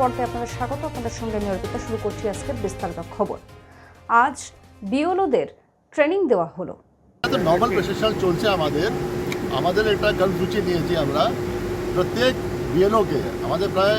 পর্দায় আপনাদের স্বাগত। আপনাদের সঙ্গে আমি অর্পিতা, শুরু করছি আজকের বিস্তারিত খবর। আজ বিওলোদের ট্রেনিং দেওয়া হলো। নর্মাল প্রসেশন চলছে আমাদের। আমাদের একটা কর্মসূচি নিয়েছি আমরা। প্রত্যেক বিএলওকে, আমাদের প্রায়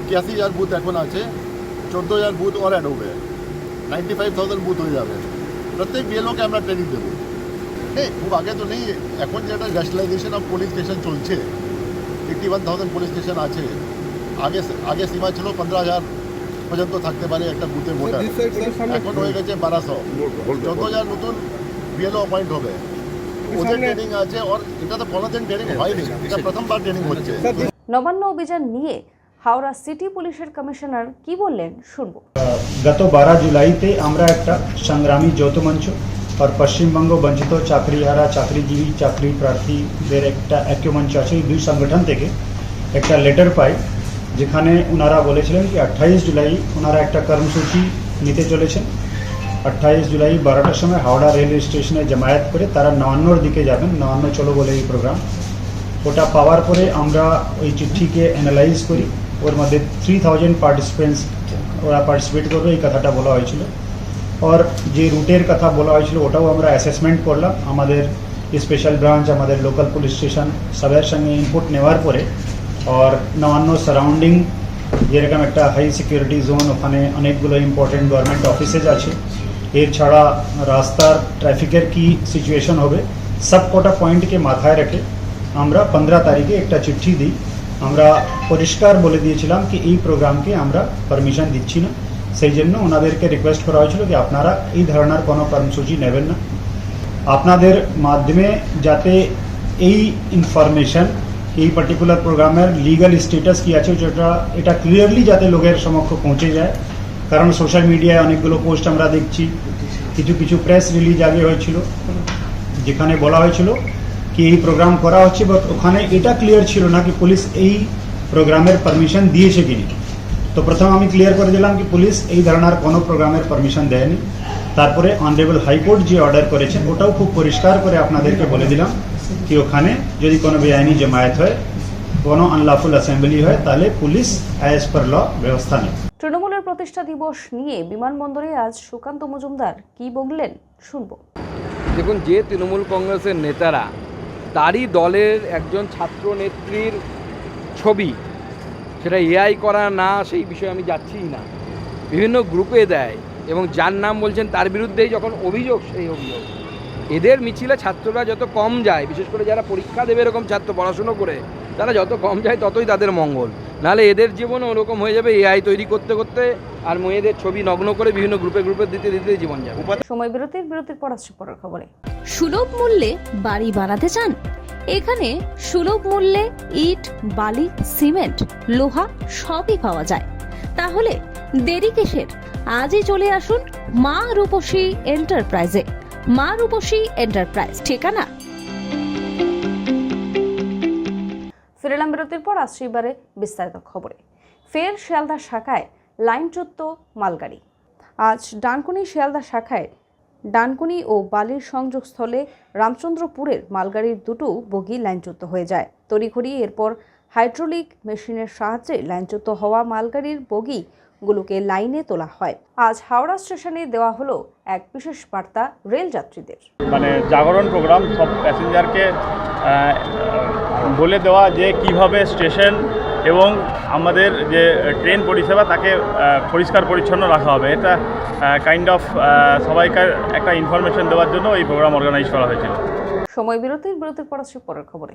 একাশি হাজার বুথ এখন আছে, চোদ্দ হাজার বুথ ওর অ্যাড হবে নাইনটি ফাইভ থাউজেন্ড বুথ হয়ে যাবে। প্রত্যেক বিএলওকে আমরা ট্রেনিং দেবো। হ্যাঁ খুব আগে তো নেই। এখন যেটা ন্যাশনালাইজেশন অফ পুলিশ স্টেশন চলছে eighty one thousand police station আছে। আগে আগে সীমা ছিল পনেরো হাজার পর্যন্ত থাকতে পারে একটা বুথে ভোটার। এখন হয়ে গেছে বারোশো। চোদ্দ হাজার নতুন বিএলও অ্যাপয়েন্ট হবে। ওদের ট্রেনিং আছে আর এটা তো কোনোদিন ট্রেনিং হয়নি। এটা প্রথমবার ট্রেনিং হচ্ছে। নবান্ন অভিযান নিয়ে হাওড়া সিটি পুলিশের কমিশনার কি বললেন? শুনব। গত বারো জুলাইতে আমরা একটা সংগ্রামী যৌথ মঞ্চ আর পশ্চিমবঙ্গ বঞ্চিত চাকরিহারা চাকরিজীবী চাকরি প্রার্থীদের একটা ঐক্যমঞ্চ আছে। এই দুই সংগঠন থেকে একটা লেটার পাই। যেখানে ওনারা বলেছিলেন কি আঠাইশ জুলাই ওনারা একটা কর্মসূচি নিতে চলেছেন। আঠাইশ জুলাই বারোটার সময় হাওড়া রেলওয়ে স্টেশনে জামায়াত করে তারা নবান্নর দিকে যাবেন। নবান্ন চলো বলে এই প্রোগ্রাম। ওটা পাওয়ার পরে আমরা ওই চিঠিকে অ্যানালাইজ করি। ওর মধ্যে থ্রি থাউজেন্ড পার্টিসিপেন্টস ওরা পার্টিসিপেট করবে, এই কথাটা বলা হয়েছিল। আর যে রুটের কথা বলা হয়েছিল, ওটাও আমরা অ্যাসেসমেন্ট করলাম। আমাদের স্পেশাল ব্রাঞ্চ আমাদের লোকাল পুলিশ স্টেশন সবের সঙ্গে ইনপুট নেওয়ার পরে আর নবান্ন সারাউন্ডিং যেরকম একটা হাই সিকিউরিটি জোন ওখানে অনেকগুলো ইম্পর্টেন্ট গভর্নমেন্ট অফিসেস আছে এর ছাড়া রাস্তার ট্রাফিকের কি সিচুয়েশন হবে সব কটা পয়েন্টকে মাথায় রেখে আমরা পনেরো তারিখে একটা চিঠি দিই আমরা পরিষ্কার বলে দিয়েছিলাম কি এই প্রোগ্রামকে আমরা পারমিশন দিচ্ছি না সেই জন্য ওনাদেরকে রিকোয়েস্ট করা হয়েছিল কি আপনারা এই ধরনের কোনো কর্মসূচি নেবেন না আপনাদের মাধ্যমে যাতে এই ইনফরমেশন এই পার্টিকুলার প্রোগ্রামের লিগাল স্ট্যাটাস কি আছে যেটা, এটা ক্লিয়ারলি যাতে লোকের সমক্ষ পৌঁছে যায়। কারণ সোশ্যাল মিডিয়ায় অনেকগুলো পোস্ট আমরা দেখছি। কিছু কিছু প্রেস রিলিজ আগে হয়েছিল, যেখানে বলা হয়েছিল কি এই প্রোগ্রাম করা হচ্ছে বাট ওখানে এটা ক্লিয়ার ছিল না কি পুলিশ এই প্রোগ্রামের পারমিশন দিয়েছে কি তো প্রথম আমি ক্লিয়ার করে দিলাম কি পুলিশ এই ধরনের কোনো প্রোগ্রামের পারমিশন দেয়নি। তারপরে অনারেবল হাইকোর্ট যে অর্ডার করেছেন, ওটাও খুব পরিষ্কার করে আপনাদেরকে বলে দিলাম। কি ওখানে যদি কোনো বেআইনি জমায়েত হয় কোনো আনলাফুল অ্যাসেম্বলি হয় তাহলে পুলিশ অ্যাজ পার ল ব্যবস্থা নেবে তৃণমূলের প্রতিষ্ঠা দিবস নিয়ে বিমানবন্দরে আজ সুকান্ত মজুমদার। কি বললেন? শুনব। দেখুন যে তৃণমূল কংগ্রেসের নেতারা তারই দলের একজন ছাত্র নেত্রীর ছবি সেটা এআই করা না সেই বিষয়ে আমি যাচ্ছিই না। বিভিন্ন গ্রুপে দেয় এবং যার নাম বলছেন তার বিরুদ্ধেই যখন অভিযোগ সেই অভিযোগ। এদের মিছিলে ছাত্ররা যত কম যায় বিশেষ করে যারা পরীক্ষা দেবে এরকম ছাত্র পড়াশুনো করে তারা যত কম যায় ততই তাদের মঙ্গল। নাহলে এদের জীবনও ওরকম হয়ে যাবে এআই তৈরি করতে করতে আর মেয়েদের ছবি নগ্ন করে বিভিন্ন গ্রুপে গ্রুপে দিতে দিতে জীবন যাবে। সময় বিরতির বিরতির পর আসছে পরের খবরে। সুলভ মূল্যে বাড়ি বানাতে চান? এখানে সুলভ মূল্যে ইট বালি সিমেন্ট লোহা সবই পাওয়া যায়। তাহলে দেরি কিসের? আজই চলে আসুন মা রূপসী এন্টারপ্রাইজে। মা রূপসী এন্টারপ্রাইজ, ঠিকানা? ফিরেলাম বিরতির পর, আসছে এবারে বিস্তারিত খবরে। ফের শিয়ালদা শাখায় লাইনচ্যুত মালগাড়ি। আজ ডানকুনি শিয়ালদা শাখায় ডানকুনি ও বালির সংযোগস্থলে রামচন্দ্রপুরের মালগাড়ির দুটো বগি লাইনচ্যুত হয়ে যায়। তড়িঘড়ি, এরপর হাইড্রোলিক মেশিনের সাহায্যে লাইনচ্যুত হওয়া মালগাড়ির বগিগুলোকে লাইনে তোলা হয়। আজ হাওড়া স্টেশনে দেওয়া হলো এক বিশেষ বার্তা রেল যাত্রীদের মানে জাগরণ প্রোগ্রাম সব প্যাসেঞ্জারকে বলে দেওয়া যে কীভাবে স্টেশন এবং আমাদের যে ট্রেন পরিষেবা তাকে পরিষ্কার পরিচ্ছন্ন রাখা হবে। এটা কাইন্ড অফ সবাইকার একটা ইনফরমেশন দেওয়ার জন্য এই প্রোগ্রাম অর্গানাইজ করা হয়েছিল। সময় বিরতির বিরতির পর আসছে পরের খবরে।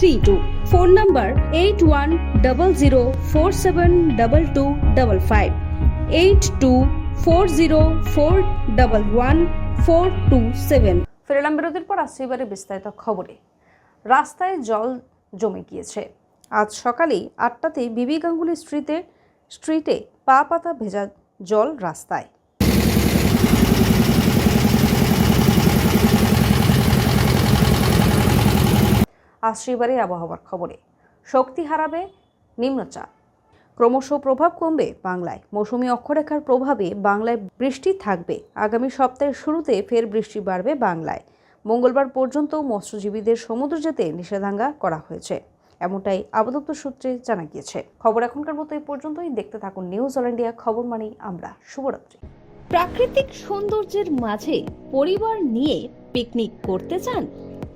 three two phone number eight one double zero four seven double two double five eight two four zero four double one four two seven ফেরালাম বিরতির পর আসছে এবারে বিস্তারিত খবরে। রাস্তায় জল জমে গিয়েছে। আজ সকালেই আটটাতে বিবি গাঙ্গুলি স্ট্রিটে স্ট্রিটে পা পাতা ভেজা জল রাস্তায়। আসছে এবারে আবহাওয়ার খবরে। শক্তি হারাবে, নিম্নচাপ। ক্রমশ প্রভাব কমবে বাংলায়। মৌসুমী অক্ষরেখার প্রভাবে বাংলায় বৃষ্টি থাকবে। আগামী সপ্তাহের শুরুতে ফের বৃষ্টি বাড়বে বাংলায়। মঙ্গলবার পর্যন্ত মৎস্যজীবীদের সমুদ্র যেতে নিষেধাজ্ঞা করা হয়েছে। এমনটাই আবদপ্তর সূত্রে জানা গিয়েছে। খবর এখনকার মতো এই পর্যন্তই। দেখতে থাকুন নিউজ অল ইন্ডিয়া খবর মানি আমরা। শুভরাত্রি। প্রাকৃতিক সৌন্দর্যের মাঝে পরিবার নিয়ে পিকনিক করতে চান?